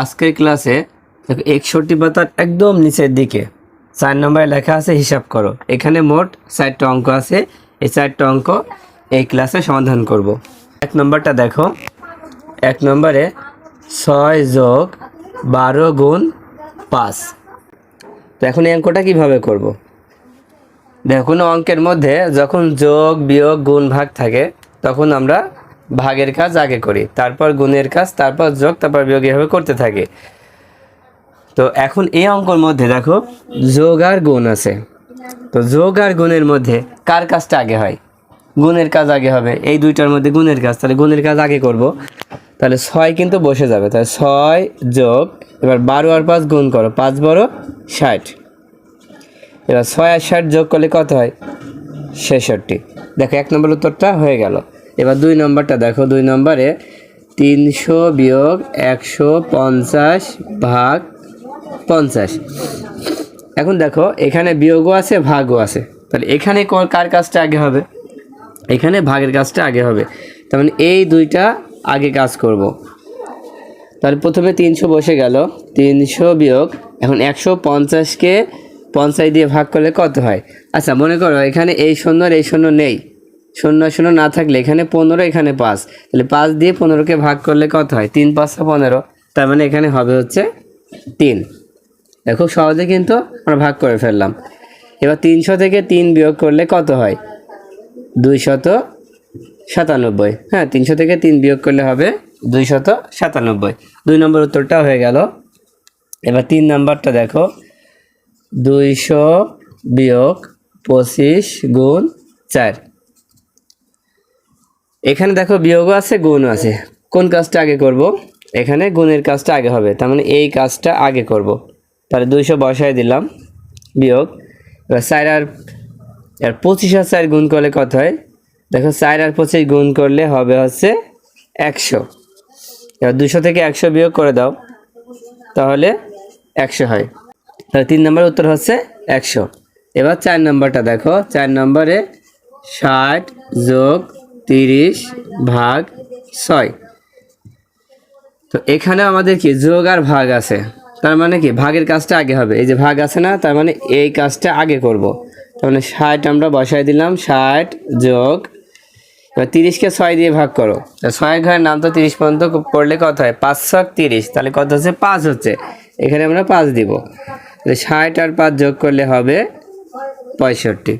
আজকের ক্লাসে দেখো একষট্টি পাতার একদম নিচের দিকে, চার নম্বরে লেখা আছে হিসাব করো। এখানে মোট চারটা অঙ্ক আছে, এই চারটা অঙ্ক এই ক্লাসে সমাধান করব। এক নম্বরটা দেখো, এক নম্বরে ছয় যোগ বারো গুণ পাঁচ। তো এখন এই অঙ্কটা কীভাবে করব? দেখো কোনো অঙ্কের মধ্যে যখন যোগ বিয়োগ গুণ ভাগ থাকে, তখন আমরা ভাগের কাজ আগে করি, তারপর গুণের কাজ, তারপর যোগ, তারপর বিয়োগ, এভাবে করতে থাকি। তো এখন এই অঙ্কর মধ্যে দেখো, যোগ আর গুণ আছে। তো যোগ আর গুণের মধ্যে কার কাজটা আগে হয়? গুণের কাজ আগে হবে। এই দুইটার মধ্যে গুণের কাজ, তাহলে গুণের কাজ আগে করব। তাহলে ছয় কিন্তু বসে যাবে। তাহলে ছয় যোগ, এবার বারো আর পাঁচ গুণ করো, পাঁচ বারো ষাট। এবার ছয় আর ষাট যোগ করলে কত হয়? ছেষট্টি। দেখো, এক নম্বর উত্তরটা হয়ে গেল। এবার দুই নম্বরটা দেখো, দুই নম্বরে তিনশো বিয়োগ একশো পঞ্চাশ ভাগ পঞ্চাশ। এখন দেখো, এখানে বিয়োগও আছে, ভাগও আছে। তাহলে এখানে কার কাজটা আগে হবে? এখানে ভাগের কাজটা আগে হবে। তার মানে এই দুইটা আগে কাজ করব। তাহলে প্রথমে তিনশো বসে গেল, তিনশো বিয়োগ, এখন একশো পঞ্চাশকে পঞ্চাশ দিয়ে ভাগ করলে কত হয়? আচ্ছা মনে করো এখানে এই শূন্য আর এই শূন্য নেই। শূন্য শূন্য না থাকলে এখানে পনেরো, এখানে পাঁচ। তাহলে পাঁচ দিয়ে পনেরোকে ভাগ করলে কত হয়? তিন পাঁচশো পনেরো। তার মানে এখানে হবে হচ্ছে তিন। খুব সহজে কিন্তু আমরা ভাগ করে ফেললাম। এবার তিনশো থেকে তিন বিয়োগ করলে কত হয়? দুইশত সাতানব্বই। হ্যাঁ তিনশো থেকে তিন বিয়োগ করলে হবে দুইশত সাতানব্বই। দুই নম্বর উত্তরটা হয়ে গেল। এবার তিন নাম্বারটা দেখো। দুইশো বিয়োগ পঁচিশ গুণ চার। এখানে দেখো বিয়োগও আছে, গুণও আছে। কোন কাজটা আগে করব? এখানে গুণের কাজটা আগে হবে, তার মানে এই কাজটা আগে করব। তাহলে দুইশো বসায় দিলাম, বিয়োগ। এবার চার আর আর পঁচিশ চার গুণ করলে কত হয়? দেখো চার আর পঁচিশ গুণ করলে হবে হচ্ছে একশো। এবার দুশো থেকে একশো বিয়োগ করে দাও, তাহলে একশো হয়। তাহলে তিন নম্বর উত্তর হচ্ছে একশো। এবার চার নম্বরটা দেখো, চার নম্বরে ষাট যোগ তিরিশ ভাগ ছয়। তো এখানে আমাদের কি? যোগ আর ভাগ আছে। তার মানে কি? ভাগের কাজটা আগে হবে। এই যে ভাগ আছে না, তার মানে এই কাজটা আগে করব। তার মানে ষাট আমরা বসাই দিলাম, ষাট যোগ, এবার তিরিশকে ছয় দিয়ে ভাগ করো। ছয় ঘরের নাম তো তিরিশ পর্যন্ত পড়লে কত হয়? পাঁচ ছক তিরিশ। তাহলে কত হচ্ছে? পাঁচ হচ্ছে। এখানে আমরা পাঁচ দিব। ষাট আর পাঁচ যোগ করলে হবে পঁয়ষট্টি।